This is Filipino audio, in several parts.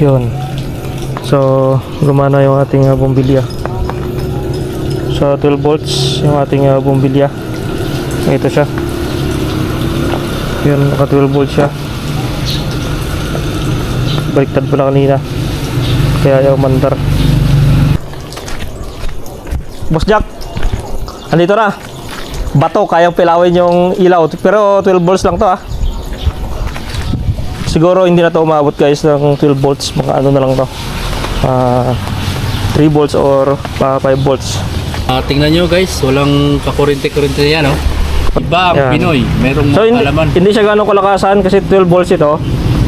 Yun. So, gumana yung ating uh, bumbilya. So, 12 volts yung ating uh, bumbilya. Ito siya. Yun, naka 12 volts siya. Baliktad pala kanina. Kaya ayaw mandar. Boss Jack, andito na. Bato, kayang pilawin yung ilaw. Pero 12 volts lang to ah. Siguro hindi na to umabot guys ng 12 volts. Mga ano na lang to. Ah, 3 volts or ah, 5 volts. Ah, tingnan nyo guys, walang kakurente-kurente yan, no? Iba ang Yan. Pinoy, merong So hindi, alaman. hindi siya gano'ng kalakasan kasi 12 volts ito.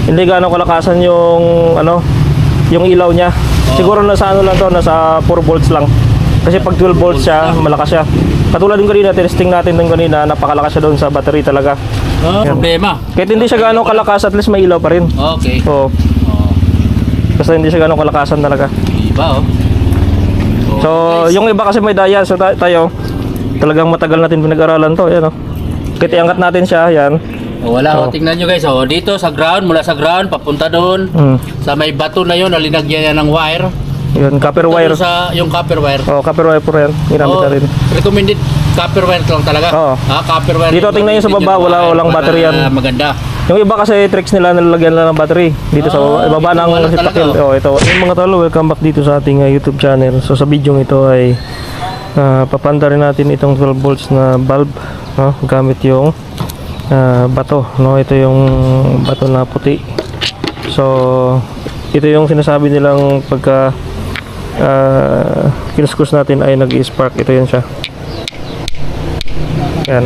Hindi gano'ng kalakasan yung ano, yung ilaw niya. Siguro nasa ano lang to, nasa 4 volts lang. Kasi pag 12 volts siya, malakas siya. Katulad yung kanina, testing natin ng kanina, napakalakas siya doon sa battery talaga. Ah, problema. Kahit hindi siya gano'ng kalakas, at least may ilaw pa rin. Okay. Oo, Oh, basta hindi siya gano'ng kalakasan talaga. iba, oh. Oh, So, guys. yung iba kasi may daya. So, ta- tayo, talagang matagal natin pinag-aralan to. Yan, oh. Kahit iangat natin siya, yan. Oh, wala, Oh. oh. tingnan nyo guys, oh. Dito sa ground, mula sa ground, papunta doon. Mm. Sa may bato na yun, nalinagyan yan ng wire. Yun, copper Papunta wire. Sa yung copper wire. Oh, copper wire po yan. Ginamit Oh, natin. recommended copper wire lang talaga. Oo. Ah, copper wire. Dito, tingnan nyo sa baba, wala- walang battery yan. Maganda. Yung iba kasi tricks nila nilalagyan lang ng battery dito sa Ah, baba, ibaba ng takil. oh. Ito. Yung mga tolo, welcome back dito sa ating uh, YouTube channel. So sa video ito ay uh, papanda rin natin itong 12 volts na bulb no? gamit yung uh, bato. No? Ito yung bato na puti. So ito yung sinasabi nilang pagka uh, kinuskus natin ay nag-spark. Ito yun siya. Yan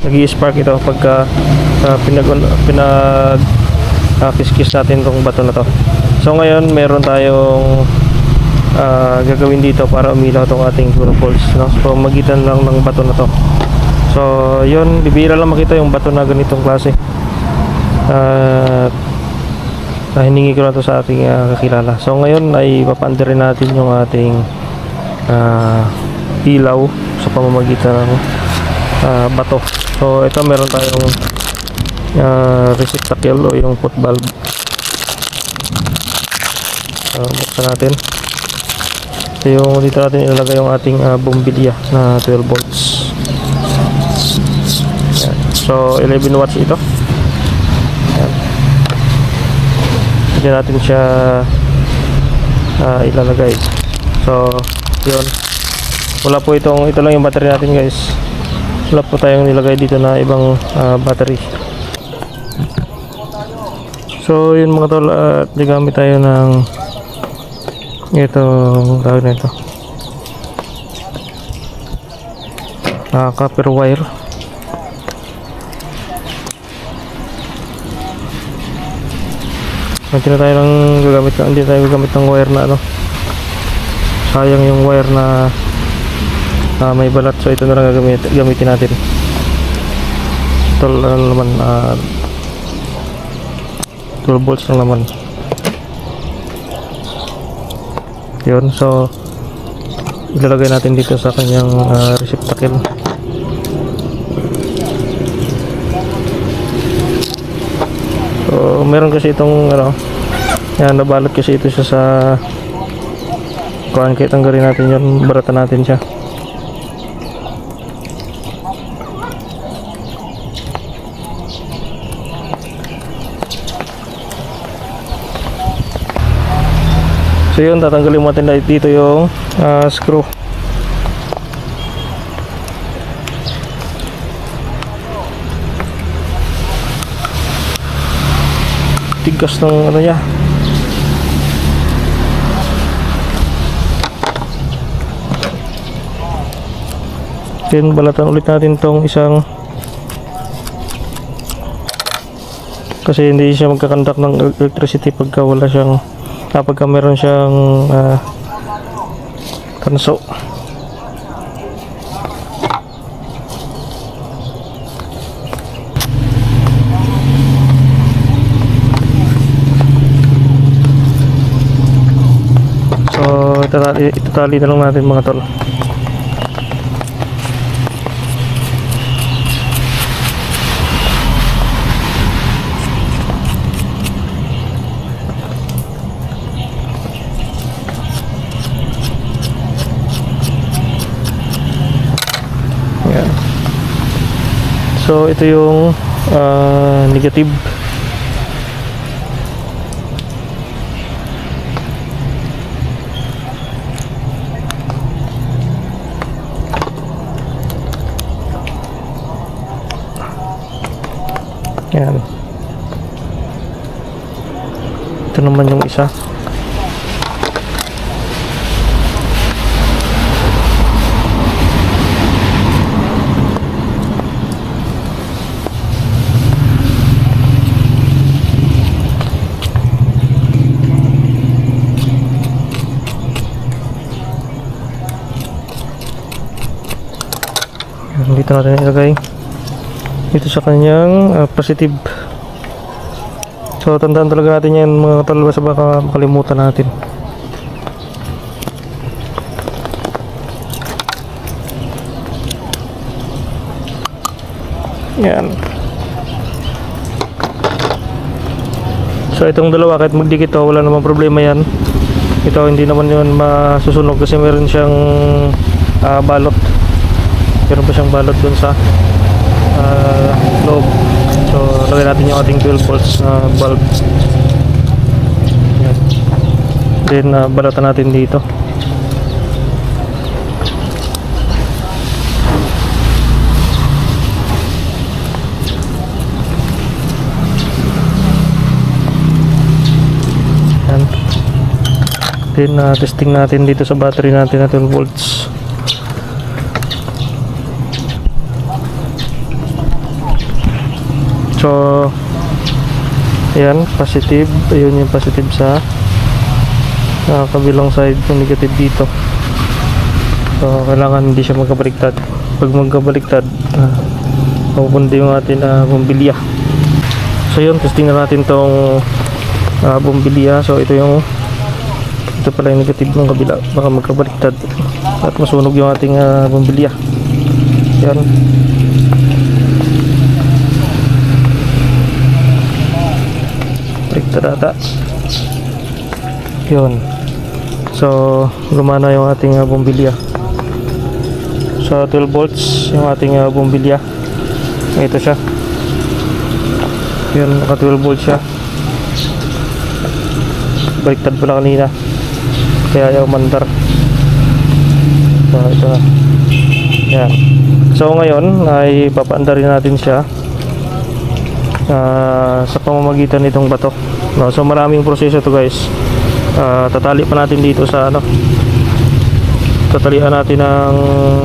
nag-spark ito pagka uh, pinag pinag uh, kiskis natin tong bato na to so ngayon meron tayong uh, gagawin dito para umilaw tong ating pulse no? so magitan lang ng bato na to so yun bibira lang makita yung bato na ganitong klase at uh, hiningi ko na to sa ating uh, kakilala so ngayon ay papandirin natin yung ating uh, ilaw sa pamamagitan ng ah, bato. So ito meron tayong uh, receptacle o yung foot valve. So, buksan natin. Ito yung dito natin ilalagay yung ating ah, bumbilya na 12 volts. Yan. So 11 watts ito. Yan. Diyan natin siya ah, ilalagay. So yun. Wala po itong ito lang yung battery natin guys wala po tayong nilagay dito na ibang ah, battery so yun mga tol at nagamit tayo ng itong tawag na ito ah, copper wire hindi na tayo ng gagamit hindi tayo gagamit ng wire na ano. Sayang yung wire na ah, may balat. So ito na lang gagamit, gamitin natin. Ito ano naman ah, 12 volts lang naman. Yun so ilalagay natin dito sa kanyang ah, receptacle so meron kasi itong ano yan nabalot kasi ito siya sa kuhan kahit tanggalin natin yun baratan natin siya So yun, tatanggalin natin na dito yung ah, screw. Tigas ng ano niya. Then balatan ulit natin tong isang kasi hindi siya magkakandak ng electricity pagka wala siyang ah, pagka meron siyang ah, tanso Itatali, itatali na lang natin mga tol. So ito yung uh, negative Ito naman yung isa. Dito natin ilagay. Dito sa kanyang ah, positive. So tandaan talaga natin yan mga sa baka makalimutan natin. Yan. So itong dalawa kahit magdikit to wala namang problema yan. Ito hindi naman yun masusunog kasi meron siyang ah, balot. Meron pa siyang balot dun sa ah, loob. So, lagyan natin yung ating 12 volts na bulb. Yan. Then, uh, balatan natin dito. Yan. Then, uh, testing natin dito sa battery natin na 12 volts. So, ayan, positive. Ayun yung positive sa sa kabilang side yung negative dito. So, kailangan hindi siya magkabaliktad. Pag magkabaliktad, uh, mapupunta yung atin na bumbilya. So, yun, testing na natin tong uh, bumbilya. So, ito yung ito pala yung negative ng kabila. Baka magkabaliktad at masunog yung ating uh, bumbilya. Yan. Baliktad ata. Yun. So, gumana yung ating uh, bumbilya. So, 12 volts yung ating uh, bumbilya. Ito siya. Yun, naka 12 volts siya. Baliktad pala kanina. Kaya ayaw mandar. So, ito na. Yan. So, ngayon ay papaandarin natin siya ah, sa pamamagitan nitong bato. No, so maraming proseso to guys. Ah, tatali pa natin dito sa ano. Tatalian natin ng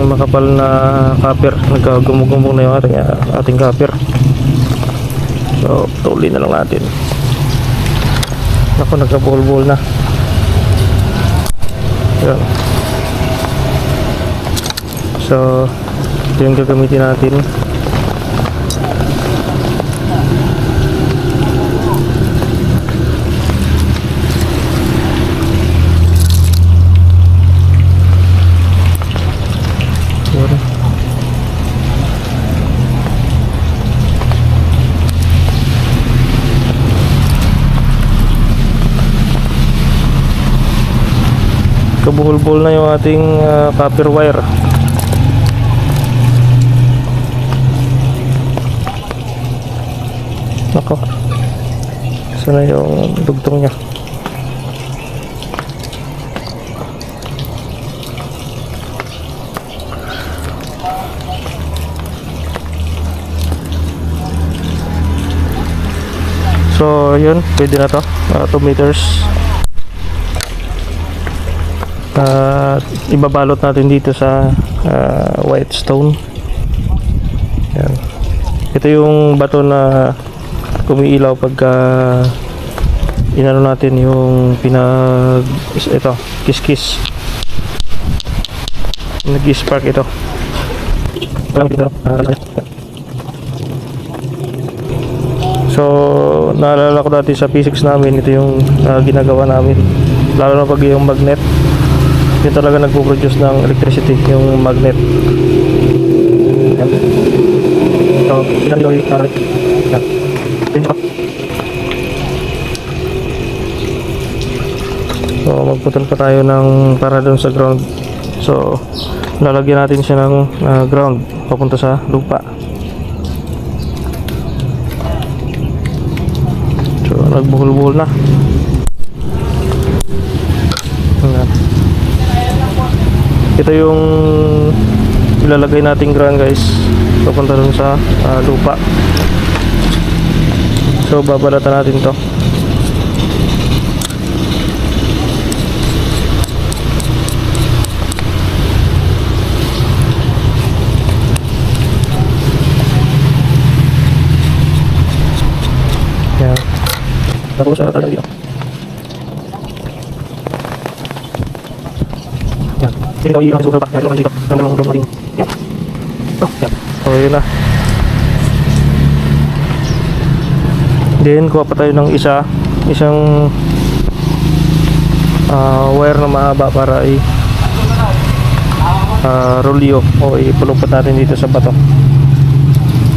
makapal na copper. Nagkagumugumong na yung ating, ah, ating copper. So, tuloy na lang natin. Ako, nagka-bol-bol na. Yan. So, ito yung gagamitin natin. Yun. Kabuhol-buhol na yung ating ah, copper wire. Nako. Sana yung dugtong niya. So, yun. Pwede na to. 2 meters. At ibabalot natin dito sa ah, white stone. Yan. Ito yung bato na kumiilaw pagka inano natin yung pinag ito, kiss-kiss. Nag-spark ito. So, naalala ko dati sa physics namin, ito yung ah, ginagawa namin. Lalo na pag yung magnet, hindi talaga nagpo-produce ng electricity yung magnet. So yan yung current so magputol pa tayo ng para doon sa ground. So lalagyan natin siya ng uh, ground papunta sa lupa. So nagbuhol-buhol na. Ayan. Ito yung ilalagay nating ground guys. Papunta dun sa ah, lupa. So babalatan natin to. Yan. Tapos ano talaga Hindi ko iilang sugar pa. Yan, dito. Ang mga Yan. Oh, yan. Na. Then, kuha pa tayo ng isa. Isang ah, wire na mahaba para i uh, rolyo o ipulupot natin dito sa bato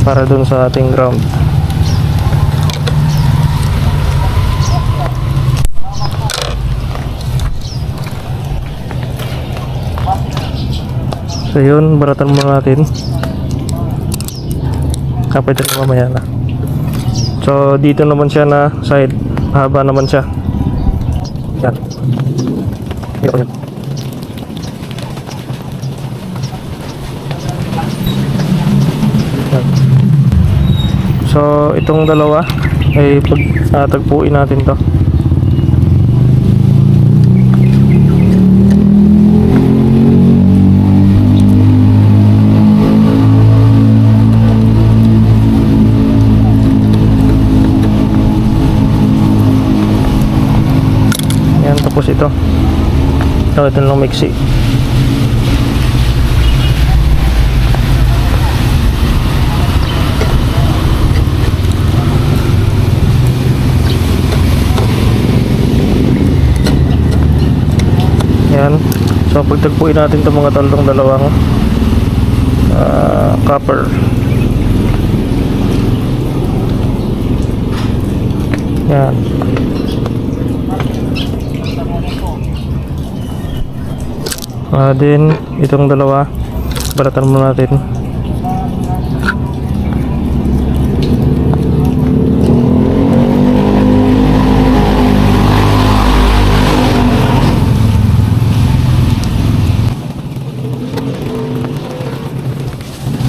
para dun sa ating ground. So yun, baratan muna natin. Kapit rin mamaya na. So dito naman siya na side. Haba naman siya. Yan. Yan. yan. So itong dalawa ay pag ah, tagpuin natin to. Yan, tapos ito. Ito, ito lang mixi. Yan. So, pagtagpuin natin itong mga talong dalawang ah, copper. Yan. Ah, then itong dalawa baratan mo natin.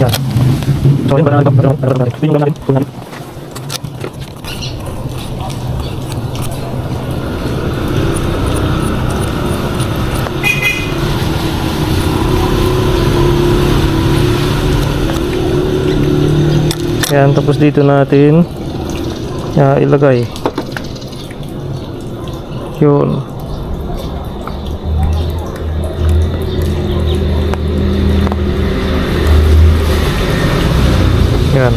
Yan. So, yun ba na ito? Baratan natin. Yun ba natin? Yun natin. Yan, tapos dito natin ah, ilagay. Yun. Yan.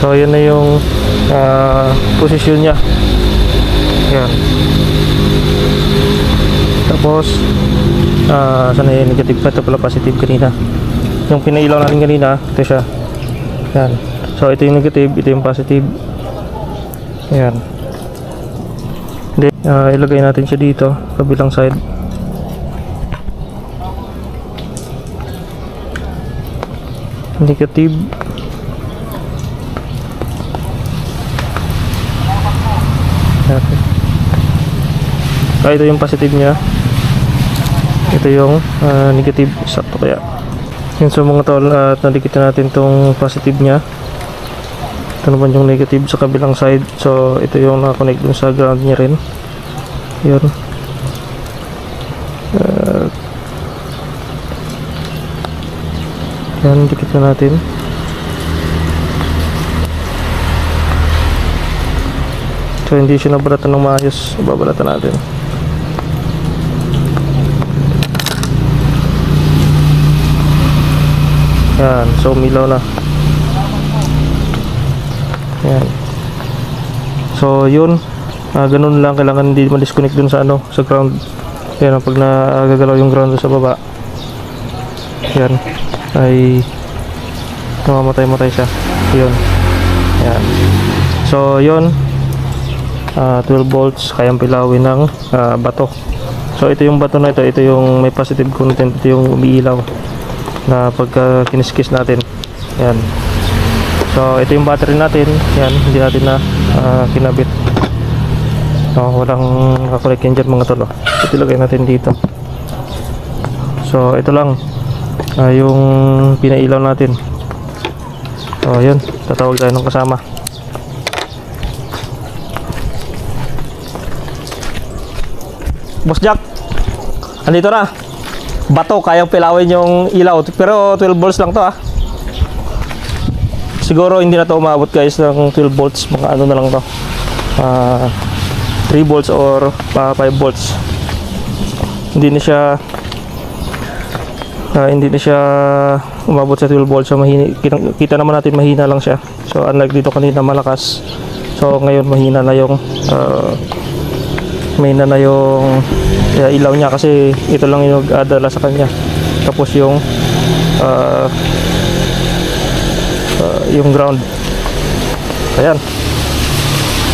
So, yan na yung ah, posisyon niya. Yan. Tapos, ah, sana yung negative pa ito pala positive kanina. Yung pinailaw natin kanina, ito siya. Yan. So ito yung negative, ito yung positive. Ayan. Then, ah, ilagay natin siya dito, kabilang side. Negative. Okay. Ah, ito yung positive niya. Ito yung ah, negative. Sakto kaya. Yun so mga tol, at nadikit na natin tong positive niya. Ito naman yung negative sa kabilang side. So, ito yung nakakonect dun sa ground niya rin. Yun. Uh, yan, dikit na natin. So, hindi siya nabalatan ng maayos. Babalatan natin. Yan, so umilaw na. Yan. So, yun. Ah, ganun lang. Kailangan hindi ma-disconnect dun sa ano, sa ground. Yan, pag nagagalaw yung ground sa baba. Yan. Ay namamatay-matay siya. Yun. Yan. So, yun. Ah, 12 volts. Kayang pilawin ng ah, bato. So, ito yung bato na ito. Ito yung may positive content. Ito yung umiilaw na pagka kiniskis natin. Yan. So, ito yung battery natin. Yan, hindi natin na ah, kinabit. Oh, walang nakakolek yan dyan mga tol. oh. Ito ilagay natin dito. So, ito lang. ah, yung pinailaw natin. So, yun. Tatawag tayo ng kasama. Boss Jack, andito na. Bato, kayang pilawin yung ilaw. Pero 12 volts lang to ah. Siguro hindi na to umabot guys ng 12 volts. Mga ano na lang to. Ah, 3 volts or ah, 5 volts. Hindi na siya ah, hindi na siya umabot sa 12 volts. So mahina, kita, kita naman natin mahina lang siya. So unlike dito kanina malakas. So ngayon mahina na yung ah, mahina na yung kaya ilaw niya kasi ito lang yung nag-adala sa kanya. Tapos yung ah, yung ground. Ayan.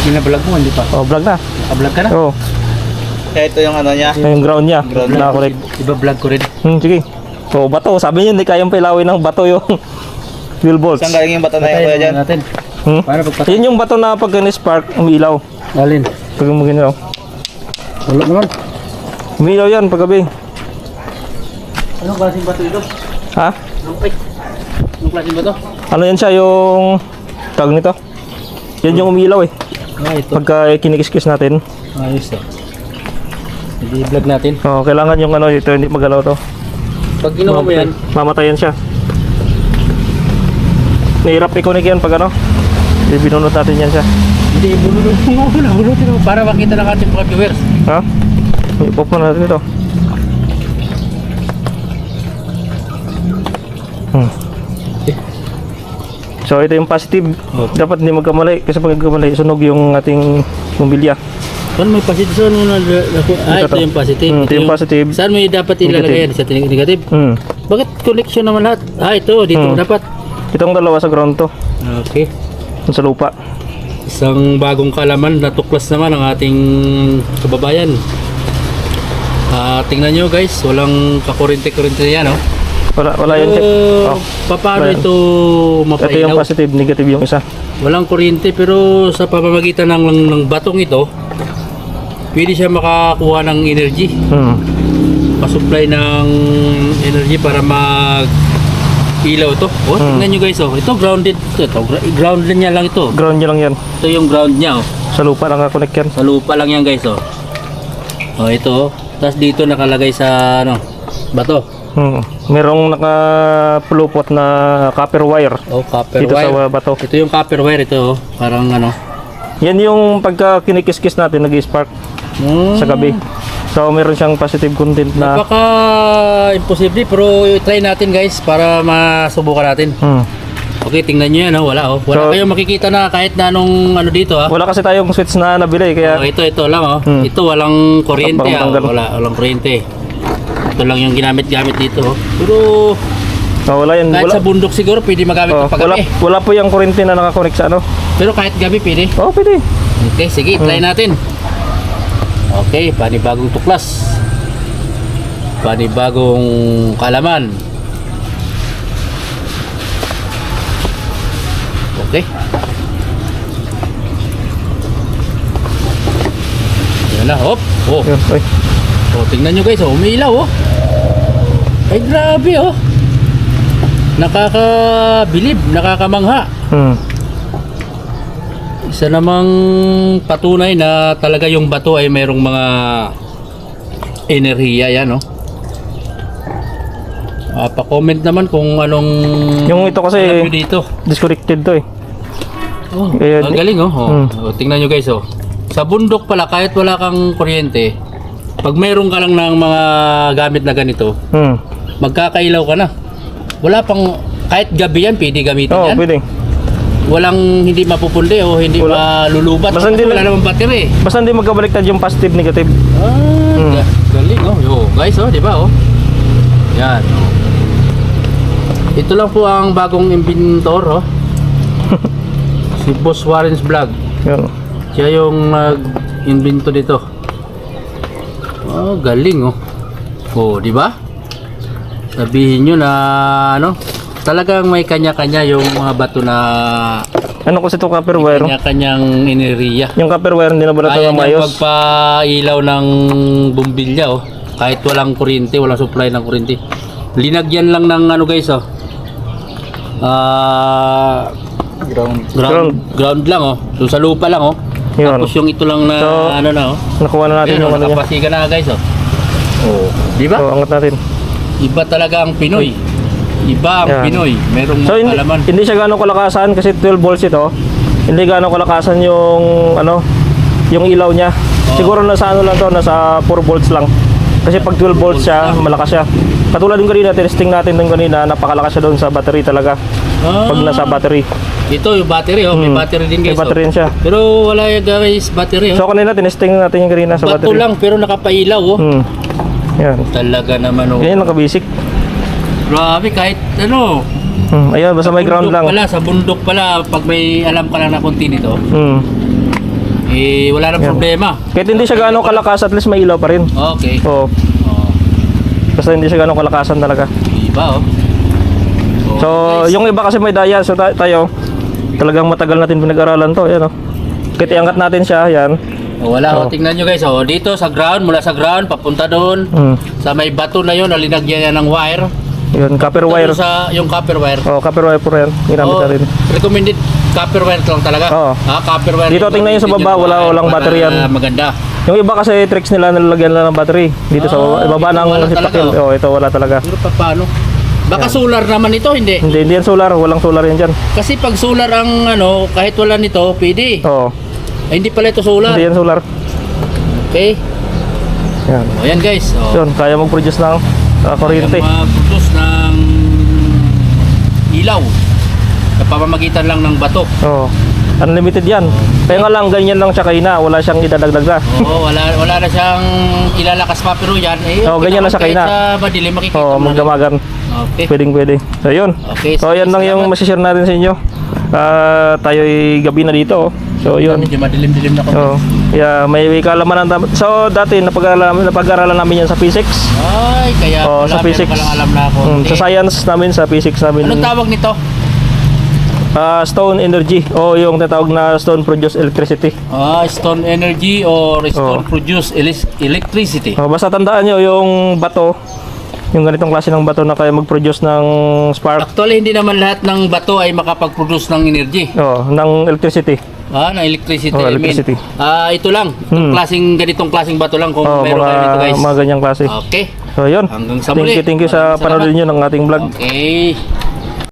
Binablog mo, hindi pa. Oh, vlog na. Kablog ka na? Oh, Kaya ito yung ano niya. yung ground niya. Ground niya. Nakakorek. Iba vlog ko rin. Hmm, sige. So, bato. Sabi niya, hindi kayang pilawin ng bato yung 12 volts. Saan galing yung bato na yun kuya dyan? natin. Hmm? Para pagpatay. Yun yung bato na pag spark, umilaw. Alin? Pag umilaw. Wala naman. Umilaw yan paggabi. Anong klaseng bato ito? Ha? Anong ay? Anong klaseng bato? Ano yan siya yung tag nito? Yan yung umilaw eh. Ah, ito. Pagka kinikis-kis natin. Ayos to. Hindi vlog natin. Oh, kailangan yung ano ito hindi magalaw to. Pag ginawa mo yan, Mamatayan siya. Nahirap i-connect yan pag ano. Hindi binunot natin yan siya. hindi mo bulutin mo para makita ng ating mga viewers. Ha? Ipop mo natin ito. Hmm. So ito yung positive. Okay. Dapat hindi magkamali kasi pag nagkamali sunog yung ating bumbilya. Saan may positive? Saan mo na, ah, Ito ito to. yung positive. Hmm, ito yung positive. Saan yung dapat ilalagay yan? Sa negative? Hmm. Bakit connection naman lahat? Ah, ito. Dito Hmm. dapat. Itong dalawa sa ground to. Okay. Sa lupa. Isang bagong kalaman na tuklas naman ng ating kababayan. Ah, tingnan nyo guys, walang kakurente-kurente yan, no? Wala, wala yan. check. Pero, Oh. paano Wala ito Ito yung positive, negative yung isa. Walang kuryente pero sa pamamagitan ng, ng, ng batong ito, pwede siya makakuha ng energy, Hmm. pa-supply ng energy para mag ilaw ito. Oh, Hmm. tingnan nyo guys, oh. Ito grounded, ito, gra- grounded niya lang ito. Ground nyo lang yan. Ito yung ground niya, oh. Sa lupa lang connect yan. Sa lupa lang yan guys, oh. Oh, ito, oh. Tapos dito nakalagay sa, ano, bato. Hmm. Merong nakapulupot na copper wire Oh, copper dito wire. sa bato. Ito yung copper wire ito, oh. Parang ano. Yan yung pagka kinikis-kis natin nag-spark Hmm. sa gabi. So meron siyang positive content na Napaka imposible pero try natin guys para masubukan natin. hmm. Okay, tingnan niyo yan, oh. wala oh. Wala So- kayong makikita na kahit na anong ano dito ah. Wala kasi tayong switch na nabili kaya Oh, ito ito lang oh. Hmm. Ito walang kuryente ah. Wala walang kuryente. Ito lang yung ginamit-gamit dito oh. Pero oh, wala yan. kahit Wala, sa bundok siguro pwede magamit oh, oh, wala, wala po yung kuryente na nakakonect sa ano. Pero kahit gabi pwede. Oh, pwede. Okay, sige, try Hmm. natin. Okay, panibagong tuklas. Panibagong kalaman. Okay. Yan na, hop. Oh, ay. Oh, tingnan nyo guys, oh, umiilaw, oh. Ay, grabe, oh. Nakakabilib, nakakamangha. Hmm. Isa namang patunay na talaga yung bato ay mayroong mga enerhiya yan, no? Ah, pa-comment naman kung anong Yung ito kasi- dito. Disconnected to eh. Oh, Kaya- ang galing oh. oh. Hmm. Oh, tingnan nyo guys oh. Sa bundok pala kahit wala kang kuryente, pag mayroon ka lang ng mga gamit na ganito, Hmm. magkakailaw ka na. Wala pang kahit gabi yan pwede gamitin Oo, yan. pwede. Walang hindi mapupundi o hindi Wala. malulubat. Basta hindi wala lang- namang battery. Basta hindi magkabaliktad yung positive negative. Ah, Hmm. ga- galing oh. Yo, guys oh, di ba oh? Yan. oh. Ito lang po ang bagong inventor oh. si Boss Warren's Vlog. Yun. Siya yung nag-invento dito. Oh, galing oh. Oh, di ba? Sabihin nyo na ano, talagang may kanya-kanya yung mga bato na Ano kasi ito copper wire? kanya-kanyang ineriya. Yung copper wire hindi na ba Kaya ito niyang mayos? magpailaw ng bumbilya oh. Kahit walang kuryente, walang supply ng kuryente. Linagyan lang ng ano guys oh. Ah, Ground. ground, ground lang oh. So sa lupa lang oh. Yun. Tapos yung ito lang na So, ano na oh. Nakuha na natin Ayun, yung oh, ano niya. nakapasiga na guys oh. Oh, di ba? So, angat natin. Iba talaga ang Pinoy. Iba ang Yan. Pinoy. Merong So, hindi, alaman. hindi siya gano'ng kalakasan kasi 12 volts ito. Hindi gano'ng kalakasan yung ano, yung ilaw niya. Oo. Siguro nasa ano lang to, nasa 4 volts lang. Kasi pag 12 volts siya, malakas siya. Katulad yung kanina, testing natin yung kanina, napakalakas siya doon sa battery talaga. Ah, Pag nasa battery. Ito yung battery oh, may Hmm. battery din May guys. battery oh. rin siya. Pero wala yung guys battery oh. So kanina, tinesting natin yung kanina sa Bato battery. lang pero nakapailaw oh. Hmm. Yan. Talaga naman oh. Ganyan lang kabasic. Grabe kahit ano. Hmm. Ayun, basta may ground bundok lang. Pala, sa bundok pala pag may alam ka lang na konti nito, Hmm. eh wala na Yan. problema. Kahit hindi siya gano'ng kalakas, at least may ilaw pa rin. Okay. Oo. Oh, Basta hindi siya gano'ng kalakasan talaga. iba oh. So, yung iba kasi may daya. So, ta- tayo, talagang matagal natin pinag-aralan to. Yan, oh. Kahit iangat natin siya, yan. Oh, wala oh. Oh. tingnan nyo guys oh. Dito sa ground, mula sa ground papunta doon. Hmm. Sa may bato na yun, nalinagyan niya ng wire. Yun, copper wire. Sa yung copper wire. Oh, copper wire po yan. Ginamit Oh, na rin. recommended copper wire lang talaga. Oo. Ah, copper wire. Dito, tingnan nyo sa baba, wala- walang battery yan. Maganda. Yung iba kasi tricks nila nalalagyan lang ng battery. Dito sa Ah, baba, ibaba dito ng wala sipakil. Oh, ito wala talaga. Pero pa paano? Baka solar naman ito, hindi. Hindi, hindi yan solar. Walang solar yan dyan. Kasi pag solar ang ano, kahit wala nito, pwede. Oo. Ay, hindi pala ito solar. Hindi yan solar. Okay. Yan. O yan guys. O, Yun, kaya mag-produce ng uh, kuryente. Yung mag-produce ng ilaw sa pamamagitan lang ng bato. Oo. Unlimited yan. Kaya nga lang, ganyan lang siya kaina. Wala siyang idadagdag na. Oo, wala wala na siyang ilalakas pa pero yan. Eh, Oo, ganyan lang sa kahit kaina. Sa madilim makikita Oo, mo na. magdamagan. Okay. Pwedeng pwede. So yun. Okay, So yan lang yung masishare natin sa inyo. Ah, tayo'y gabi na dito. oh. So yun. Medyo madilim-dilim na ko. So, yeah, may kalamanan So dati napag-aralan napag-aralan namin yan sa physics. Ay, kaya Oh, wala, sa physics. ka lang alam na ako. Mm, sa Okay. science namin sa physics namin. Anong tawag nito? Ah, stone energy o yung tinatawag na stone produce electricity. Ah, stone energy or stone Oh. produce electricity. Oh, basta tandaan nyo yung bato, yung ganitong klase ng bato na kaya mag-produce ng spark, Actually, hindi naman lahat ng bato ay makapag-produce ng energy. oh, ng electricity. Ah, na electricity. Oh, I mean. electricity. Ah, ito lang. Itong Hmm. klaseng ganitong klaseng bato lang kung Oh, meron kayo nito mga, guys. mga ganyang klase. Okay. So yun. Hanggang sa Thank muli. you, thank you sa panonood nyo ng ating vlog. Okay.